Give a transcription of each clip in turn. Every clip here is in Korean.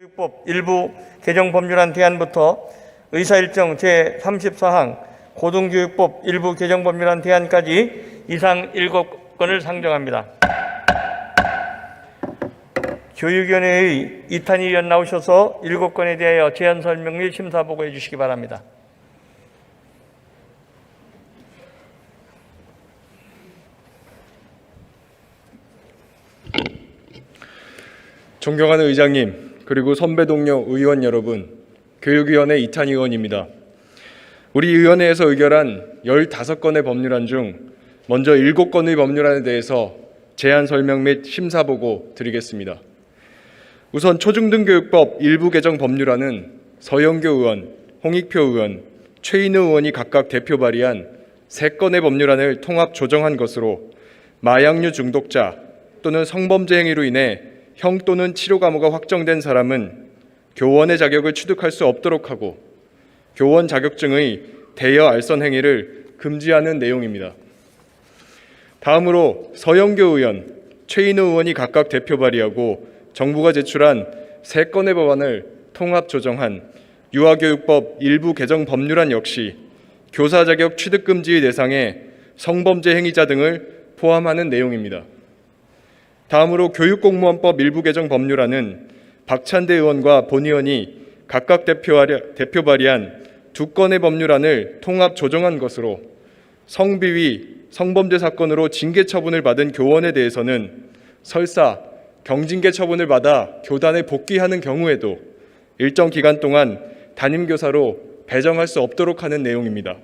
교육법 일부 개정 법률안 대안부터 의사일정 제34항 고등교육법 일부 개정 법률안 대안까지 이상 7건을 상정합니다. 교육위원회의 이탄희 의원 나오셔서 7건에 대하여 제안 설명 및 심사 보고해 주시기 바랍니다. 존경하는 의장님, 그리고 선배 동료 의원 여러분, 교육위원회 이탄희 의원입니다. 우리 위원회에서 의결한 15건의 법률안 중 먼저 7건의 법률안에 대해서 제안 설명 및 심사 보고 드리겠습니다. 우선 초중등교육법 일부 개정 법률안은 서영교 의원, 홍익표 의원, 최인우 의원이 각각 대표 발의한 3건의 법률안을 통합 조정한 것으로 마약류 중독자 또는 성범죄 행위로 인해 형 또는 치료 감호가 확정된 사람은 교원의 자격을 취득할 수 없도록 하고 교원 자격증의 대여 알선 행위를 금지하는 내용입니다. 다음으로 서영교 의원, 최인우 의원이 각각 대표 발의하고 정부가 제출한 세 건의 법안을 통합 조정한 유아교육법 일부 개정 법률안 역시 교사 자격 취득 금지의 대상에 성범죄 행위자 등을 포함하는 내용입니다. 다음으로 교육공무원법 일부 개정 법률안은 박찬대 의원과 본 의원이 각각 대표, 발의한 두 건의 법률안을 통합 조정한 것으로 성비위 성범죄 사건으로 징계 처분을 받은 교원에 대해서는 설사 경징계 처분을 받아 교단에 복귀하는 경우에도 일정 기간 동안 담임 교사로 배정할 수 없도록 하는 내용입니다.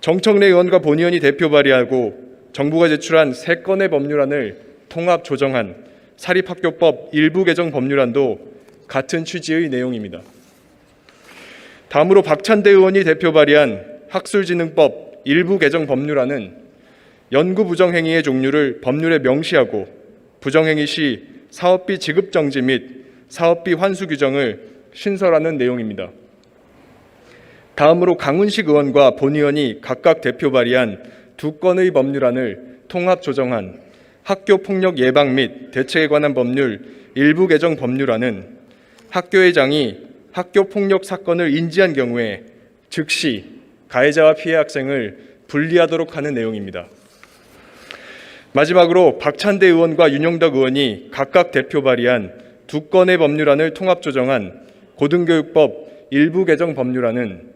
정청래 의원과 본 의원이 대표 발의하고 정부가 제출한 세 건의 법률안을 통합 조정한 사립학교법 일부 개정 법률안도 같은 취지의 내용입니다. 다음으로 박찬대 의원이 대표 발의한 학술진흥법 일부 개정 법률안은 연구 부정행위의 종류를 법률에 명시하고 부정행위 시 사업비 지급 정지 및 사업비 환수 규정을 신설하는 내용입니다. 다음으로 강훈식 의원과 본 의원이 각각 대표 발의한 두 건의 법률안을 통합 조정한 학교 폭력 예방 및 대책에 관한 법률 일부 개정 법률안은 학교회장이 학교 폭력 사건을 인지한 경우에 즉시 가해자와 피해 학생을 분리하도록 하는 내용입니다. 마지막으로 박찬대 의원과 윤영덕 의원이 각각 대표 발의한 두 건의 법률안을 통합 조정한 고등교육법 일부 개정 법률안은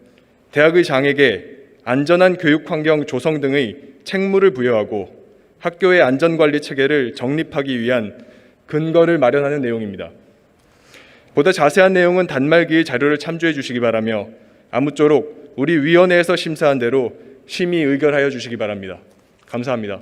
대학의 장에게 안전한 교육 환경 조성 등의 책무를 부여하고 학교의 안전관리 체계를 정립하기 위한 근거를 마련하는 내용입니다. 보다 자세한 내용은 단말기의 자료를 참조해 주시기 바라며 아무쪼록 우리 위원회에서 심사한 대로 심의 의결하여 주시기 바랍니다. 감사합니다.